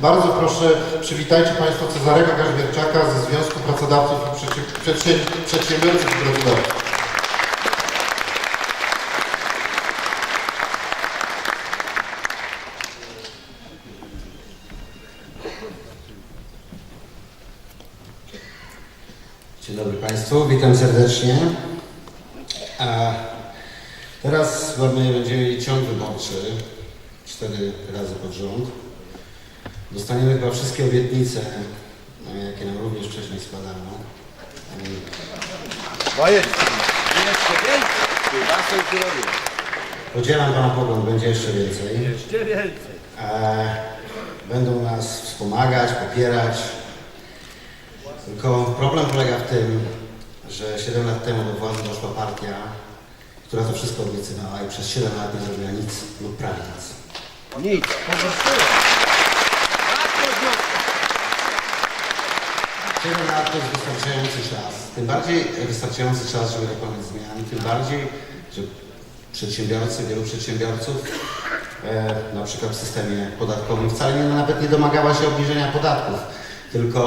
Bardzo proszę, przywitajcie Państwo Cezarego Garzbierczaka ze Związku Pracodawców i Przedsię- Przedsię- Przedsiębiorców Pracodawców. Dzień dobry Państwu, witam serdecznie. A teraz mamy, będziemy mieli ciąg wyborczy, cztery razy pod rząd. Dostaniemy chyba wszystkie obietnice, e, jakie nam również wcześniej składano. Jeszcze więcej. Są zdrowie. Podzielam Pana pogląd, będzie jeszcze więcej. Jeszcze więcej. E, Będą nas wspomagać, popierać. Tylko problem polega w tym, że 7 lat temu do władzy doszła partia, która to wszystko obiecywała i przez 7 lat nie zrobiła nic lub prawie nic. Nic. Pozostało. 7 lat to jest wystarczający czas. Tym bardziej wystarczający czas, żeby dokonać zmian, tym bardziej, że przedsiębiorcy, wielu przedsiębiorców, e, na przykład w systemie podatkowym, wcale nie, nawet nie domagała się obniżenia podatków, tylko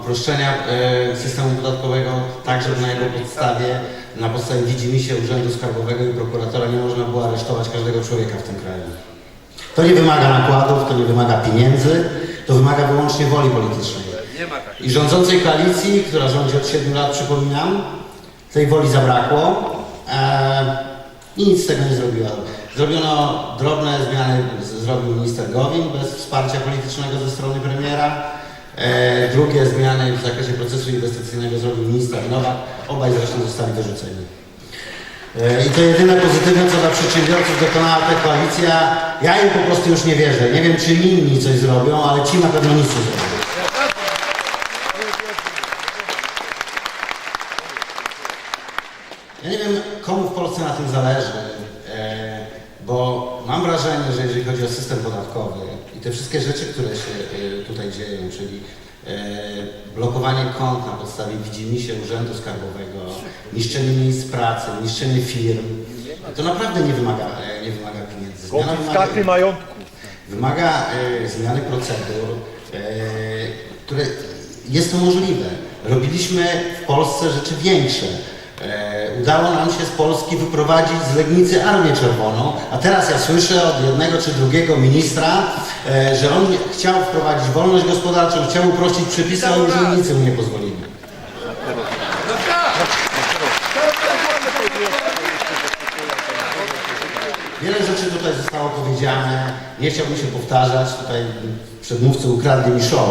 uproszczenia e, systemu podatkowego, tak żeby na jego podstawie, na podstawie widzimisię Urzędu Skarbowego i prokuratora nie można było aresztować każdego człowieka w tym kraju. To nie wymaga nakładów, to nie wymaga pieniędzy, to wymaga wyłącznie woli politycznej. I rządzącej koalicji, która rządzi od 7 lat, przypominam, tej woli zabrakło e, i nic z tego nie zrobiła. Zrobiono drobne zmiany, zrobił minister Gowin bez wsparcia politycznego ze strony premiera. E, drugie zmiany w zakresie procesu inwestycyjnego zrobił minister Nowak. Obaj zresztą zostali wyrzuceni. E, I to jedyne pozytywne, co dla przedsiębiorców dokonała ta koalicja. Ja im po prostu już nie wierzę. Nie wiem, czy inni coś zrobią, ale ci na pewno nic nie zrobią. Ja nie wiem, komu w Polsce na tym zależy, e, bo mam wrażenie, że jeżeli chodzi o system podatkowy i te wszystkie rzeczy, które się e, tutaj dzieją, czyli e, blokowanie kont na podstawie widzimisię Urzędu Skarbowego, niszczenie miejsc pracy, niszczenie firm, to naprawdę nie wymaga, nie wymaga pieniędzy. Konfiskaty wymaga- majątku. wymaga zmiany procedur, które jest to możliwe. Robiliśmy w Polsce rzeczy większe. Udało nam się z Polski wyprowadzić z Legnicy Armię Czerwoną, a teraz ja słyszę od jednego czy drugiego ministra, e, że on chciał wprowadzić wolność gospodarczą, chciał uprościć przepisy, a urzędnicy mu nie pozwolili. Wiele rzeczy tutaj zostało powiedziane, nie chciałbym się powtarzać, tutaj przedmówcy ukradli mi show.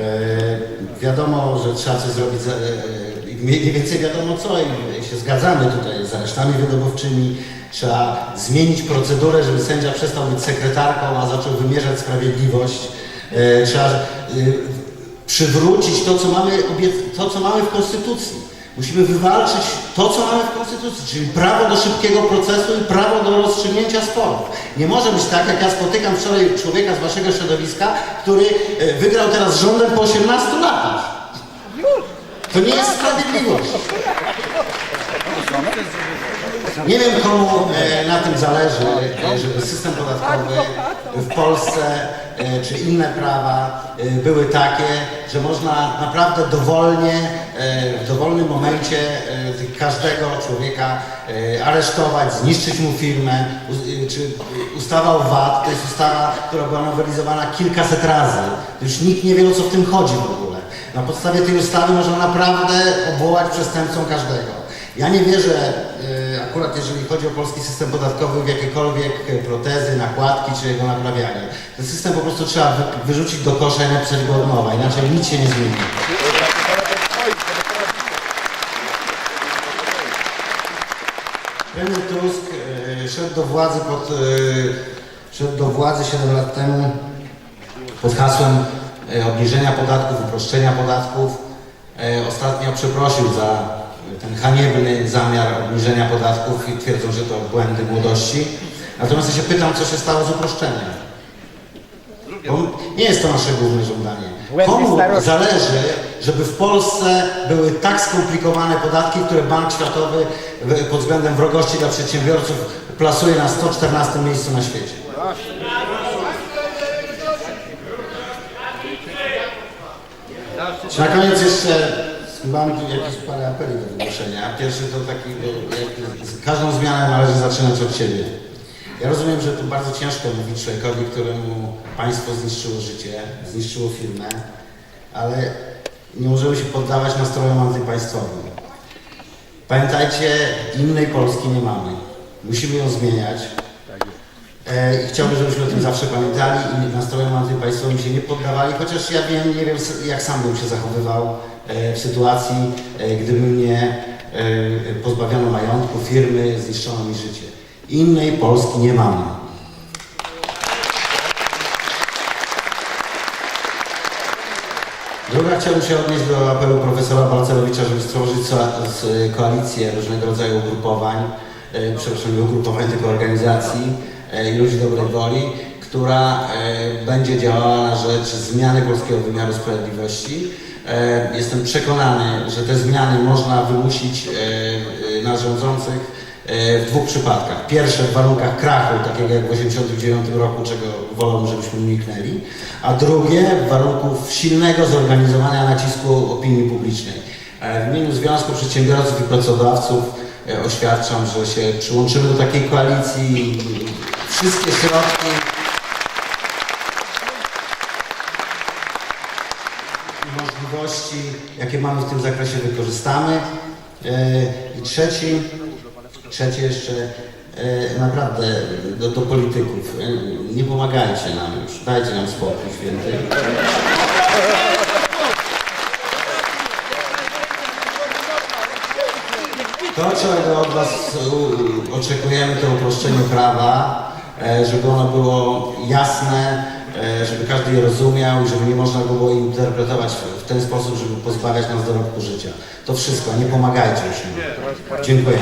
E, wiadomo, że trzeba coś zrobić, e, mniej więcej wiadomo co i się zgadzamy tutaj z aresztami wydobywczymi. Trzeba zmienić procedurę, żeby sędzia przestał być sekretarką, a zaczął wymierzać sprawiedliwość. E, trzeba e, przywrócić to, co mamy, to, co mamy w Konstytucji. Musimy wywalczyć to, co mamy w Konstytucji, czyli prawo do szybkiego procesu i prawo do rozstrzygnięcia sporów. Nie może być tak, jak ja spotykam wczoraj człowieka z waszego środowiska, który e, wygrał teraz rządem po 18 latach. To nie jest sprawiedliwość. Nie wiem, komu e, na tym zależy, e, żeby system podatkowy w Polsce e, czy inne prawa były takie, że można naprawdę dowolnie, w dowolnym momencie każdego człowieka aresztować, zniszczyć mu firmę. Czy ustawa o VAT to jest ustawa, która była nowelizowana kilkaset razy. Już nikt nie wie, o co w tym chodzi. Na podstawie tej ustawy można naprawdę obwołać przestępcą każdego. Ja nie wierzę, y, akurat jeżeli chodzi o polski system podatkowy, w jakiekolwiek protezy, nakładki czy jego naprawianie. Ten system po prostu trzeba wy, wyrzucić do kosza i napisać go od nowa, inaczej nic się nie zmieni. Premier Tusk y, szedł do władzy pod, y, szedł do władzy 7 lat temu pod hasłem obniżenia podatków, uproszczenia podatków. E, Ostatnio przeprosił za ten haniebny zamiar obniżenia podatków i twierdzą, że to błędy młodości. Natomiast ja się pytam, co się stało z uproszczeniem. Bo nie jest to nasze główne żądanie. Komu zależy, żeby w Polsce były tak skomplikowane podatki, które Bank Światowy pod względem wrogości dla przedsiębiorców plasuje na 114 miejscu na świecie? Na koniec jeszcze mam jakieś parę apeli do wygłoszenia. Pierwszy to taki, jak każdą zmianę należy zaczynać od siebie. Ja rozumiem, że to bardzo ciężko mówić człowiekowi, któremu państwo zniszczyło życie, zniszczyło firmę, ale nie możemy się poddawać nastrojom antypaństwowym. Pamiętajcie, innej Polski nie mamy. Musimy ją zmieniać. E, I chciałbym, żebyśmy o tym zawsze pamiętali i nastrojom antypaństwowym się nie poddawali, chociaż ja wiem, nie wiem jak sam bym się zachowywał e, w sytuacji, e, gdyby mnie pozbawiono majątku, firmy, zniszczono mi życie. Innej Polski nie mamy. Druga chciałbym się odnieść do apelu profesora Balcerowicza, żeby stworzyć koalicję różnego rodzaju ugrupowań, przepraszam, nie ugrupowań, tylko organizacji ludzi dobrej woli, która e, będzie działała na rzecz zmiany polskiego wymiaru sprawiedliwości. E, Jestem przekonany, że te zmiany można wymusić e, e, na rządzących e, w dwóch przypadkach. Pierwsze w warunkach krachu, takiego jak w 1989 roku, czego wolałbym, żebyśmy uniknęli, a drugie w warunków silnego zorganizowania nacisku opinii publicznej. E, W imieniu Związku Przedsiębiorców i Pracodawców e, oświadczam, że się przyłączymy do takiej koalicji wszystkie środki i możliwości, jakie mamy w tym zakresie wykorzystamy. E, I trzeci, trzeci jeszcze e, naprawdę do, do polityków. E, Nie pomagajcie nam już, dajcie nam spokój święty. To, czego od Was oczekujemy, to uproszczenie prawa, żeby ono było jasne, e, żeby każdy je rozumiał i żeby nie można było interpretować w, ten sposób, żeby pozbawiać nas dorobku życia. To wszystko, nie pomagajcie już. Dziękuję.